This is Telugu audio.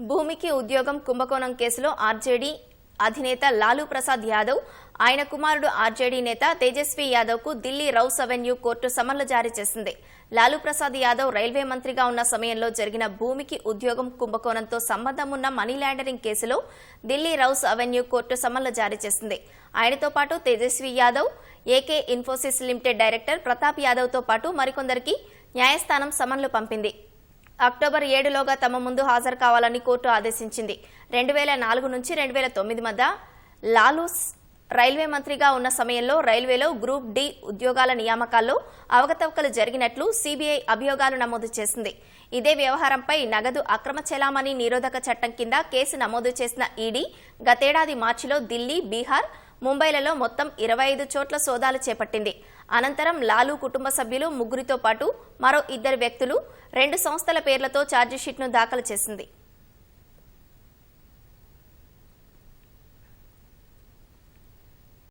భూమికి ఉద్యోగం కుంభకోణం కేసులో ఆర్జేడీ అధినేత లాలూ ప్రసాద్ యాదవ్ ఆయన కుమారుడు ఆర్జేడీ నేత తేజస్వి యాదవ్కు ఢిల్లీ రౌస్ అవెన్యూ కోర్టు సమన్లు జారీ చేసింది. లాలూ ప్రసాద్ యాదవ్ రైల్వే మంత్రిగా ఉన్న సమయంలో జరిగిన భూమికి ఉద్యోగం కుంభకోణంతో సంబంధం ఉన్న మనీ లాండరింగ్ కేసులో ఢిల్లీ రౌస్ అవెన్యూ కోర్టు సమన్లు జారీ చేసింది. ఆయనతో పాటు Tejashwi Yadav AK Infosys limited director Pratap యాదవ్తో పాటు మరికొందరికి న్యాయస్థానం సమన్లు పంపింది. అక్టోబర్ ఏడులోగా తమ ముందు హాజరు కావాలని కోర్టు ఆదేశించింది. రెండు వేల నాలుగు నుంచి రెండు వేల తొమ్మిది మధ్య లాలూస్ రైల్వే మంత్రిగా ఉన్న సమయంలో రైల్వేలో గ్రూప్ డి ఉద్యోగాల నియామకాల్లో అవకతవకలు జరిగినట్లు సీబీఐ అభియోగాలు నమోదు చేసింది. ఇదే వ్యవహారంపై నగదు అక్రమ చెలామణి నిరోధక చట్టం కింద కేసు నమోదు చేసిన ఈడీ గతేడాది మార్చిలో దిల్లీ బీహార్ ముంబైలలో మొత్తం ఇరవై ఐదు చోట్ల సోదాలు చేపట్టింది. అనంతరం లాలూ కుటుంబ సభ్యులు ముగ్గురితో పాటు మరో ఇద్దరు వ్యక్తులు రెండు సంస్థల పేర్లతో ఛార్జిషీట్ను దాఖలు చేసింది.